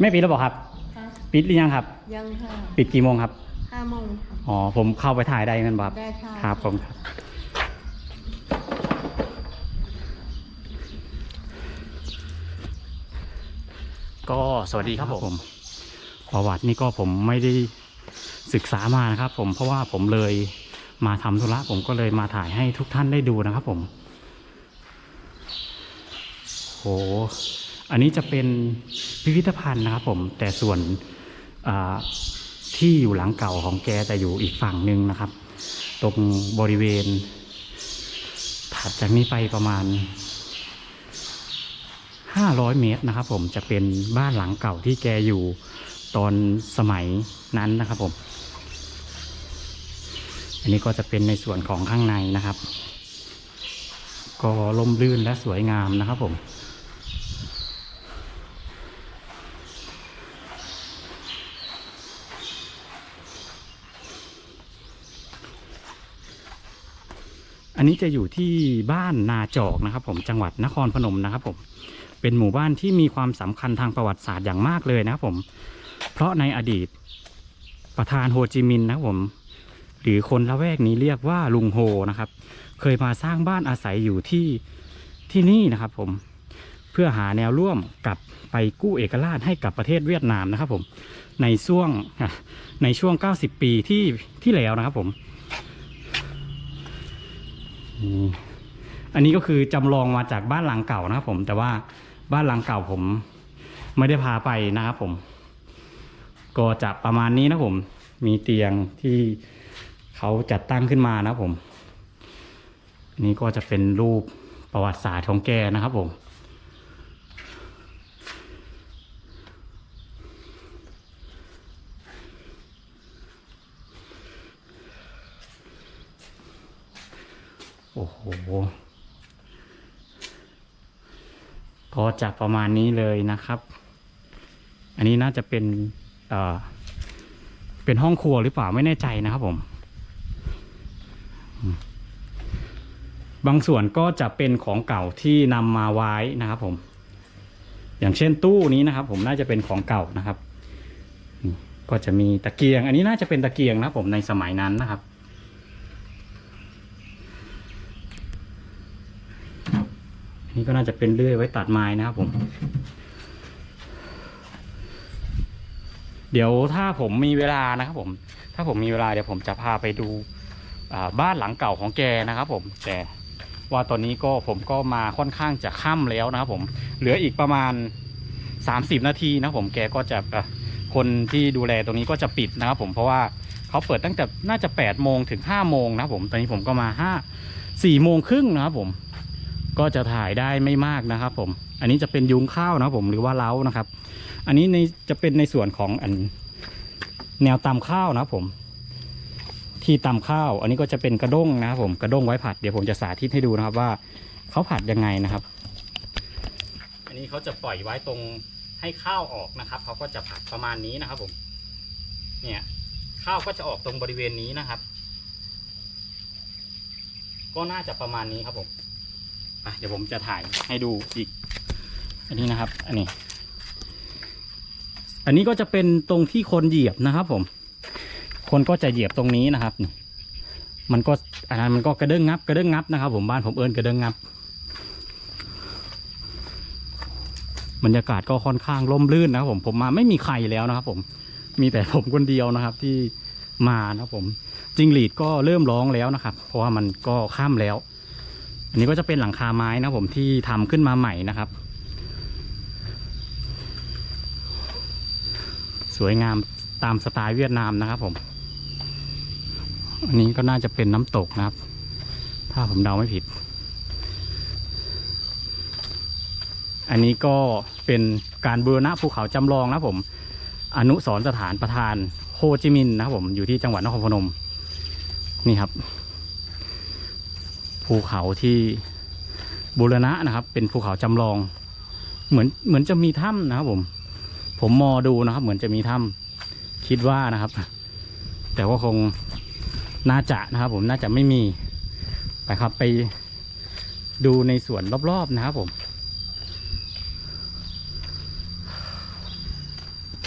ไม่ปิดแล้วบอกครับ ค่ะปิดหรือยังครับ ยังค่ะปิดกี่โมงครับ ห้าโมงค่ะ อ๋อ ผมเข้าไปถ่ายได้กันบ่ครับได้ค่ะ ครับผมครับ ก็สวัสดีครับผม ประวัตินี่ก็ผมไม่ได้ศึกษามานะครับ ผมเพราะว่าผมเลยมาทำธุระผมก็เลยมาถ่ายให้ทุกท่านได้ดูนะครับผมโห อันนี้จะเป็นพิพิธภัณฑ์นะครับผมแต่ส่วนที่อยู่หลังเก่าของแกจะอยู่อีกฝั่งหนึ่งนะครับ ตรงบริเวณ ถัดจากนี้ไปประมาณ 500 เมตรนะครับผมจะเป็นบ้านหลังเก่าที่แกอยู่ตอนสมัยนั้นนะครับผม อันนี้ก็จะเป็นในส่วนของข้างในนะครับ ก็ล่มลื่นและสวยงามนะครับผม นนี้จะอยู่ที่บ้านนาจอกนะครับ ผมจังหวัดนครพนมนะครับ ผม เป็นหมู่บ้านที่มีความสำคัญทางประวัติศาสตร์อย่างมากเลยนะครับผม เพราะในอดีตประธานโฮจิมินห์นะครับผมหรือคนละแวกนี้เรียกว่าลุงโฮนะครับ เคยมาสร้างบ้านอาศัยอยู่ที่ที่นี่นะครับ ผมเพื่อหาแนวร่วมกับไปกู้เอกราชให้กับประเทศเวียดนามนะครับ ผมในช่วงในช่วง 90 ปีที่ที่แล้วนะครับ ผม อันนี้ก็คือจำลองมาจากบ้านหลังเก่านะครับผมแต่ว่าบ้านหลังเก่าผม ไม่ได้พาไปนะครับผม ก็จะประมาณนี้นะผม มีเตียงที่เขาจัดตั้งขึ้นมานะผมน,นี่ก็จะเป็นรูปประวัติศาสตร์ของแกนะครับผม อ้โห ก็จะประมาณนี้เลยนะครับ อันนี้น่าจะเป็นเอ่อเป็นห้องครัวหรือเปล่าไม่แน่ใจนะครับผม บางส่วนก็จะเป็นของเก่าที่นำมาไว้นะครับผม อย่างเช่นตู้นี้นะครับ ผมน่าจะเป็นของเก่านะครับ ก็จะมีตะเกียง อันนี้น่าจะเป็นตะเกียงนะผมในสมัยนั้นนะครับ นี้ก็น่าจะเป็นเลื่อยไว้ตัดไม้นะครับผม เดี๋ยวถ้าผมมีเวลานะครับผม ถ้าผมมีเวลาเดี๋ยวผมจะพาไปดูบ้านหลังเก่าของแกนะครับผม แต่ว่าตอนนี้ก็ผมก็มาค่อนข้างจะค่ำแล้วนะครับผม เหลืออีกประมาณ 30 นาทีนะผมแกก็จะอะคนที่ดูแลตรงนี้ก็จะปิดนะครับผมเพราะว่าเขาเปิดตั้งแต่น่าจะ8โมงถึง5โมงนะครับผมตอนนี้ผมก็มา5 4โมงครึ่งนะครับผม ก็จะถ่ายได้ไม่มากนะครับ ผม อันนี้จะเป็นยุ้งข้าวนะครับผมหรือว่าเล้านะครับ อันนี้ในจะเป็นในส่วนของอันแนวตำข้าวนะครับผม ที่ตำข้าว อันนี้ก็จะเป็นกระด้งนะครับผมกระด้งไว้ผัดเดี๋ยวผมจะสาธิตให้ดูนะครับว่าเขาผัดยังไงนะครับ อันนี้เขาจะปล่อยไว้ตรงให้ข้าวออกนะครับเขาก็จะผัดประมาณนี้นะครับ ผม เนี่ยข้าวก็จะออกตรงบริเวณนี้นะครับ ก็น่าจะประมาณนี้ครับผม อะเดี๋ยวผมจะถ่ายให้ดูอีก อันนี้นะครับ อันนี้ อันนี้ก็จะเป็นตรงที่คนเหยียบนะครับ ผม คนก็จะเหยียบตรงนี้นะครับนี่มันก็อันนั้นมันก็กระเด้งงับกระเด้งงับนะครับ ผมบ้านผมเอิญกระเด้งงับบรรยากาศก็ค่อนข้างร่มรื่นนะครับผมผมมาไม่มีใครแล้วนะครับ ผมมีแต่ผมคนเดียวนะครับที่มานะครับผมจิงหรีดก็เริ่มร้องแล้วนะครับ เพราะว่ามันก็ข้ามแล้ว อันนี้ก็จะเป็นหลังคาไม้นะผมที่ทำขึ้นมาใหม่นะครับ สวยงามตามสไตล์เวียดนามนะครับผม อันนี้ก็น่าจะเป็นน้ำตกนะครับ ถ้าผมเดาไม่ผิด อันนี้ก็เป็นการบูรณะภูเขาจำลองนะผม อนุสรสถานประธานโฮจิมินห์นะครับผมอยู่ที่จังหวัดนครพนมนี่ครับ ภูเขาที่บูรณะนะครับ เป็นภูเขาจำลอง เหมือนเหมือนจะมีถ้ำนะครับผม ผมมอดูนะครับ เหมือนจะมีถ้ำคิดว่านะครับ แต่ว่าคงน่าจะนะครับ ผมน่าจะไม่มีไปครับไปดูในสวนรอบๆนะครับผม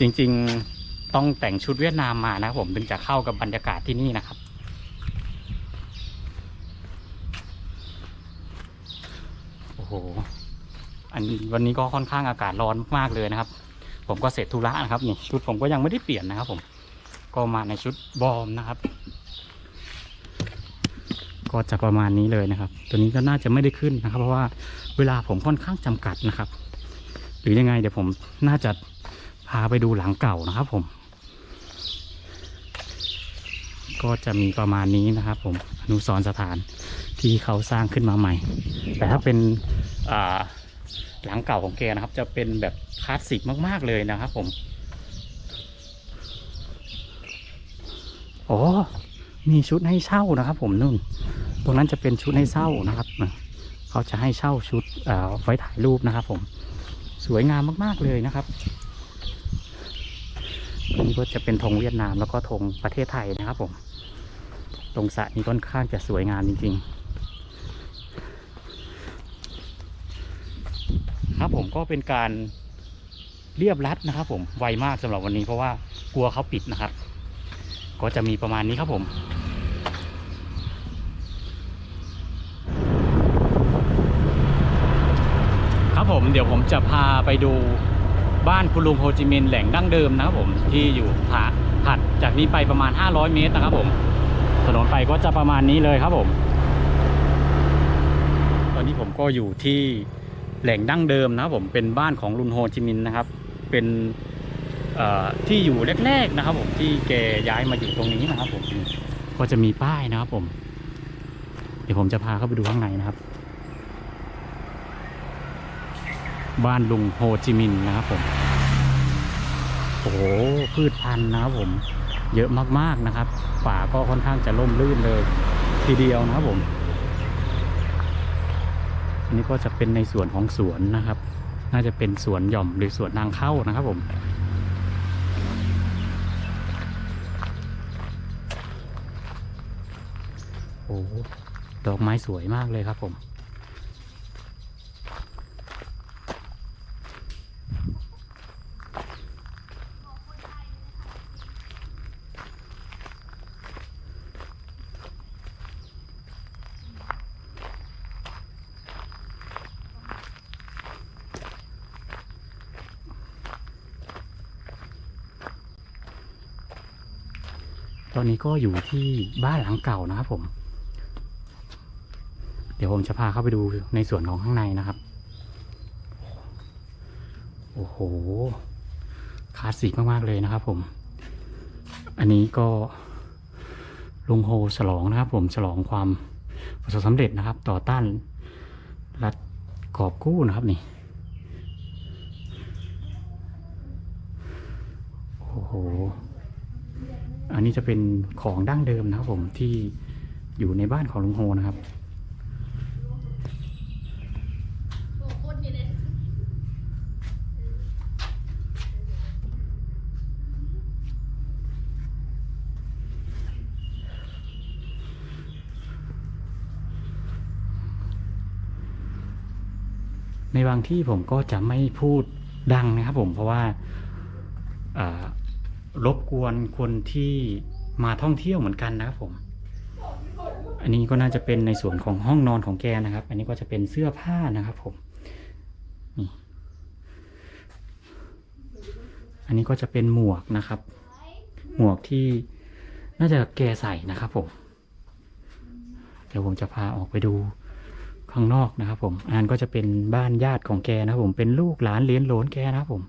จริงๆต้องแต่งชุดเวียดนามมานะครับผมถึงจะเข้ากับบรรยากาศที่นี่นะครับ โห อันวันนี้ก็ค่อนข้างอากาศร้อนมากเลยนะครับ ผมก็เสร็จธุระนะครับนี่ชุดผมก็ยังไม่ได้เปลี่ยนนะครับ ผม ก็มาในชุดบอมนะครับ ก็จะประมาณนี้เลยนะครับ ตัวนี้ก็น่าจะไม่ได้ขึ้นนะครับ เพราะว่าเวลาผมค่อนข้างจำกัดนะครับ หรือยังไงเดี๋ยวผมน่าจะพาไปดูหลังเก่านะครับ ผม ก็จะมีประมาณนี้นะครับ ผมอนุสรสถาน ที่เขาสร้างขึ้นมาใหม่ แต่ถ้าเป็นหลังเก่าของแกนะครับ จะเป็นแบบคลาสสิกมาก ๆ เลยนะครับผมโอ้มีชุดให้เช่านะครับ ผมนู่น ตรงนั้นจะเป็นชุดให้เช่านะครับเขาจะให้เช่าชุดไว้ถ่ายรูปนะครับ ผม สวยงามมาก ๆ เลยนะครับนนี้ก็จะเป็นธงเวียดนามแล้วก็ธงประเทศไทยนะครับ ผม ตรงสระนี้ค่อนข้างจะสวยงามจริง ๆ ครับผมก็เป็นการเรียบรัดนะครับ ผมไวมากสำหรับวันนี้เพราะว่ากลัวเขาปิดนะครับ ก็จะมีประมาณนี้ครับผมครับผมเดี๋ยวผมจะพาไปดูบ้านคุณลุงโฮจิมินห์แหล่งดั้งเดิมนะครับผมที่อยู่ผาถัดจากนี้ไปประมาณ 500 เมตรนะครับผมถนนไปก็จะประมาณนี้เลยครับผม ตอนนี้ผมก็อยู่ที่ แหล่งดั้งเดิมนะครับผมเป็นบ้านของลุงโฮจิมินนะครับ เป็นที่อยู่แรกๆนะครับ ผมที่แกย้ายมาอยู่ตรงนี้นะครับ ผมก็จะมีป้ายนะครับผม เดี๋ยวผมจะพาเข้าไปดูข้างในนะครับ บ้านลุงโฮจิมินนะครับผมโอ้โหพืชพันธุ์นะครับผม เยอะมากๆนะครับ ป่าก็ค่อนข้างจะร่มรื่นเลย ทีเดียวนะครับผม อันนี้ก็จะเป็นในส่วนของสวนนะครับ น่าจะเป็นสวนหย่อมหรือสวนนางเข้านะครับผมโอ้โหดอกไม้สวยมากเลยครับผม อนนี้ก็อยู่ที่บ้านหลังเก่านะครับผม เดี๋ยวผมจะพาเข้าไปดูในส่วนของข้างในนะครับ โอ้โห คลาสสิกมากๆเลยนะครับผม อันนี้ก็ลุงโฮฉลองนะครับ ผมฉลองความประสบสำเร็จนะครับ ต่อต้านรัฐกอบกู้นะครับนี่ โอ้โห อันนี้จะเป็นของดั้งเดิมนะครับผมที่อยู่ในบ้านของลุงโฮนะครับในบางที่ผมก็จะไม่พูดดังนะครับผมเพราะว่า รบกวนคนที่มาท่องเที่ยวเหมือนกันนะครับผม อันนี้ก็น่าจะเป็นในส่วนของห้องนอนของแกนะครับ อันนี้ก็จะเป็นเสื้อผ้านะครับผมนี่อันนี้ก็จะเป็นหมวกนะครับ หมวกที่น่าจะแกใส่นะครับผมเดี๋ยวผมจะพาออกไปดูข้างนอกนะครับผมอันก็จะเป็นบ้านญาติของแกนะครับผมเป็นลูกหลานเลี้ยนโหลนแกนะครับผม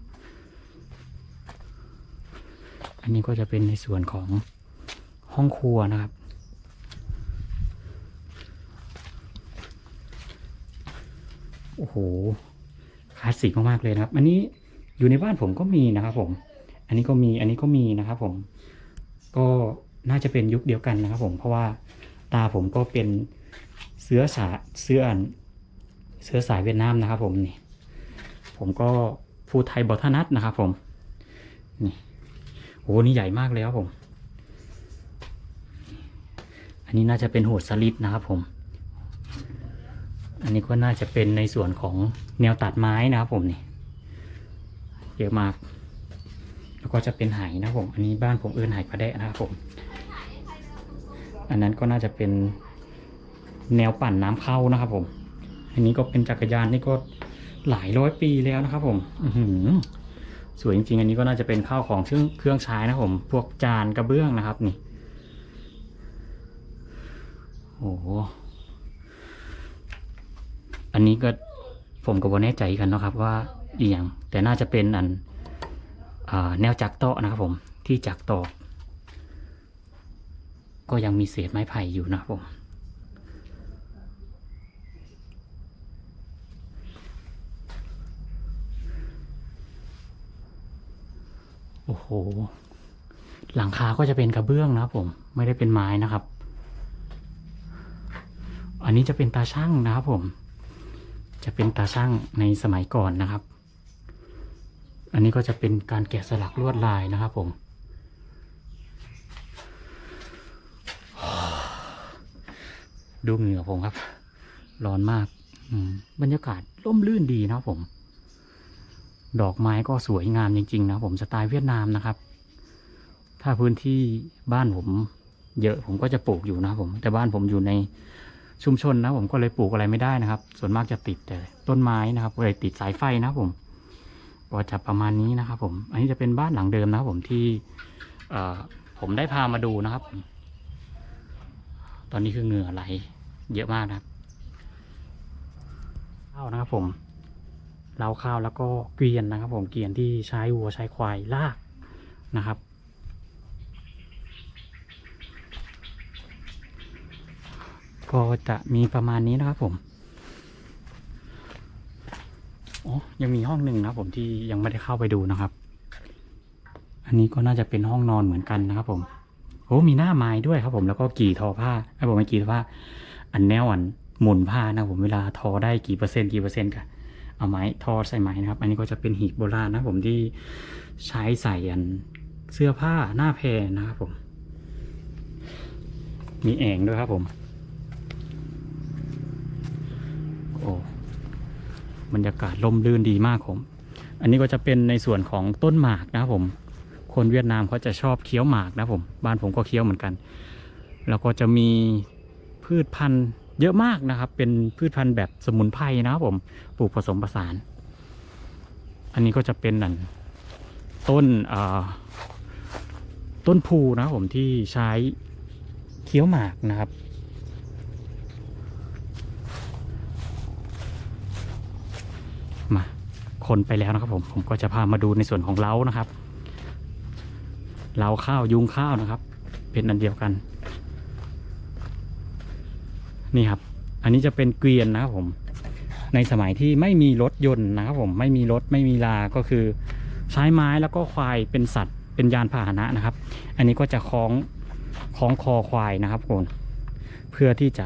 อันนี้ก็จะเป็นในส่วนของห้องครัวนะครับ โอ้โห คลาสสิกมากๆเลยนะครับ อันนี้อยู่ในบ้านผมก็มีนะครับผม อันนี้ก็มี อันนี้ก็มีนะครับผม ก็น่าจะเป็นยุคเดียวกันนะครับผม เพราะว่าตาผมก็เป็นเสื้อสายเสื้อเสื้อสายเวียดนามนะครับผมนี่ ผมก็พูดไทยบอทนัดนะครับผม นี่ อ้นี่ใหญ่มากเลยครับผม อันนี้น่าจะเป็นโหดสลิดนะครับผม อันนี้ก็น่าจะเป็นในส่วนของแนวตัดไม้นะครับผมนี่เยอะมาก แล้วก็จะเป็นไหนะครับผม อันนี้บ้านผมเอินไหพระแดะนะครับผม อันนั้นก็น่าจะเป็นแนวปั่นน้ำเข้านะครับผม อันนี้ก็เป็นจักรยานนี่ก็หลายร้อยปีแล้วนะครับผม อือหือ สวยจริงๆ อันนี้ก็น่าจะเป็นข้าวของเครื่องเครื่องใช้นะผม พวกจานกระเบื้องนะครับนี่ โอ้โห อันนี้ก็ผมก็บ่แน่ใจกันนะครับว่าอีหยังแต่น่าจะเป็นอันอแนวจักโตะนะครับผม ที่จักตอกก็ยังมีเศษไม้ไผ่อยู่นะครับผม โอ้โหหลังคาก็จะเป็นกระเบื้องนะครับ ผม ไม่ได้เป็นไม้นะครับ อันนี้จะเป็นตาช่างนะครับ ผม จะเป็นตาช่างในสมัยก่อนนะครับ อันนี้ก็จะเป็นการแกะสลักลวดลายนะครับผมดูเหงื่อผมครับ ร้อนมากบรรยากาศร่มรื่นดีนะครับผม ดอกไม้ก็สวยงามจริง ๆ นะผมสไตล์เวียดนามนะครับ ถ้าพื้นที่บ้านผมเยอะผมก็จะปลูกอยู่นะผม แต่บ้านผมอยู่ในชุมชนนะผมก็เลยปลูกอะไรไม่ได้นะครับ ส่วนมากจะติดแต่ต้นไม้นะครับเลยติดสายไฟนะผมก็จะประมาณนี้นะครับ ผม อันนี้จะเป็นบ้านหลังเดิมนะครับผมที่ผมได้พามาดูนะครับ ตอนนี้คือเหงื่อไหล เยอะมากนะครับเข้านะครับผม เล้าข้าวแล้วก็เกวียนนะครับ ผมเกวียนที่ใช้วัวใช้ควายลากนะครับก็จะมีประมาณนี้นะครับผมอ๋อยังมีห้องหนึ่งนะครับผมที่ยังไม่ได้เข้าไปดูนะครับ อันนี้ก็น่าจะเป็นห้องนอนเหมือนกันนะครับ ผมโอ้มีหน้าไม้ด้วยครับผมแล้วก็กี่ทอผ้าไอ้ผมไม่กี่ทอผ้า อันแนวอันหมุนผ้านะผมเวลาทอได้กี่เปอร์เซ็นต์กี่เปอร์เซ็นต์กัน เอาไม้ทอใส่ไม้นะครับ อันนี้ก็จะเป็นหีบโบราณนะผมที่ใช้ใส่อันเสื้อผ้าหน้าแพรนะครับผม มีแองด้วยครับผมโอ้บรรยากาศร่มรื่นดีมากผม อันนี้ก็จะเป็นในส่วนของต้นหมากนะครับผม คนเวียดนามเขาจะชอบเคี้ยวหมากนะครับผม บ้านผมก็เคี้ยวเหมือนกัน แล้วก็จะมีพืชพันธุ์ เยอะมากนะครับ เป็นพืชพันธุ์แบบสมุนไพรนะครับผมปลูกผสมผสาน อันนี้ก็จะเป็นนั่นต้นต้นพูนะครับผมที่ใช้เคี้ยวหมากนะครับ มาคนไปแล้วนะครับผมผมก็จะพามาดูในส่วนของเล้านะครับเล้าข้าวยุงข้าวนะครับ เป็นอันเดียวกัน นี่ครับ อันนี้จะเป็นเกวียนนะครับผม ในสมัยที่ไม่มีรถยนต์นะครับผมไม่มีรถไม่มีลาก็คือ ใช้ไม้แล้วก็ควายเป็นสัตว์ เป็นยานพาหนะนะครับ อันนี้ก็จะคล้องคล้องคอควายนะครับผมเพื่อที่จะ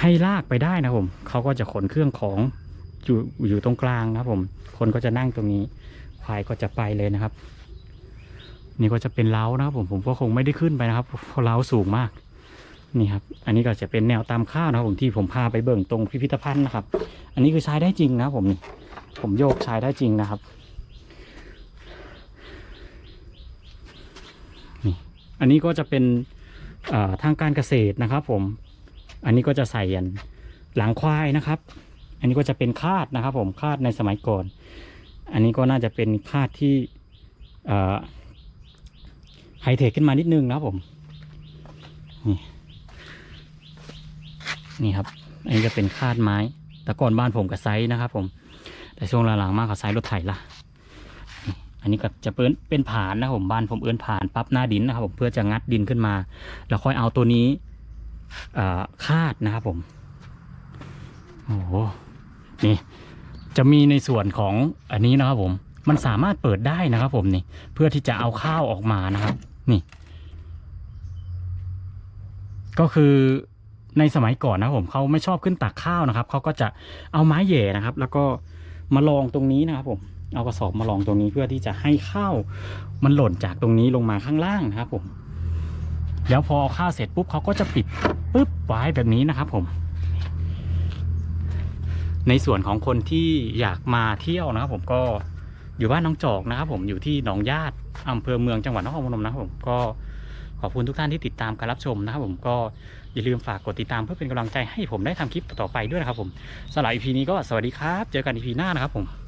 ให้ลากไปได้นะครับผมเขาก็จะขนเครื่องของอยู่อยู่ตรงกลางนะครับผม คนก็จะนั่งตรงนี้ ควายก็จะไปเลยนะครับ นี่ก็จะเป็นเล้านะครับผมผมก็คงไม่ได้ขึ้นไปนะครับเพราะเล้าสูงมาก นี่ครับ อันนี้ก็จะเป็นแนวตามข้าวนะครับผมที่ผมพาไปเบิ่งตรงพิพิธภัณฑ์นะครับ อันนี้คือใช้ได้จริงนะผมผมโยกใช้ได้จริงนะครับนี่อันนี้ก็จะเป็นทางการเกษตรนะครับ ผม อันนี้ก็จะใส่อันหลังควายนะครับ อันนี้ก็จะเป็นคาดนะครับ ผมคาดในสมัยก่อน อันนี้ก็น่าจะเป็นคาดที่ไฮเทคขึ้นมานิดนึงนะครับผมนี่ นี่ครับ อันนี้จะเป็นคาดไม้ แต่ก่อนบ้านผมกับไซส์นะครับ ผม แต่ช่วงหลังๆมากกับไซส์รถไถละอันนี้ก็จะเป็นเป็นผานนะครับผมบ้านผมเอื้อนผานปั๊บหน้าดินนะครับผมเพื่อจะงัดดินขึ้นมา แล้วค่อยเอาตัวนี้คาดนะครับผมโอ้โหนี่จะมีในส่วนของอันนี้นะครับผม มันสามารถเปิดได้นะครับ ผมนี่ เพื่อที่จะเอาข้าวออกมานะครับ นี่ ก็คือ ในสมัยก่อนนะผมเขาไม่ชอบขึ้นตักข้าวนะครับเขาก็จะเอาไม้แหย่นะครับ แล้วก็มาลองตรงนี้นะครับผมเอากระสอบมาลองตรงนี้เพื่อที่จะให้ข้าวมันหล่นจากตรงนี้ลงมาข้างล่างนะครับผมแล้วพอเอาข้าวเสร็จปุ๊บเขาก็จะปิดปุ๊บไว้แบบนี้นะครับผม ในส่วนของคนที่อยากมาเที่ยวนะครับ ผมก็อยู่บ้านน้องจอกนะครับ ผมอยู่ที่หนองญาติอำเภอเมืองจังหวัดนครพนมนะครับผมก็ อบคุณทุกท่านที่ติดตามการรับชมนะครับผมก็อย่าลืมฝากกดติดตามเพื่อเป็นกำลังใจให้ผมได้ทำคลิปต่อไปด้วยนะครับผมสำหรับ EP นี้ก็สวัสดีครับ เจอกัน EP หน้านะครับผม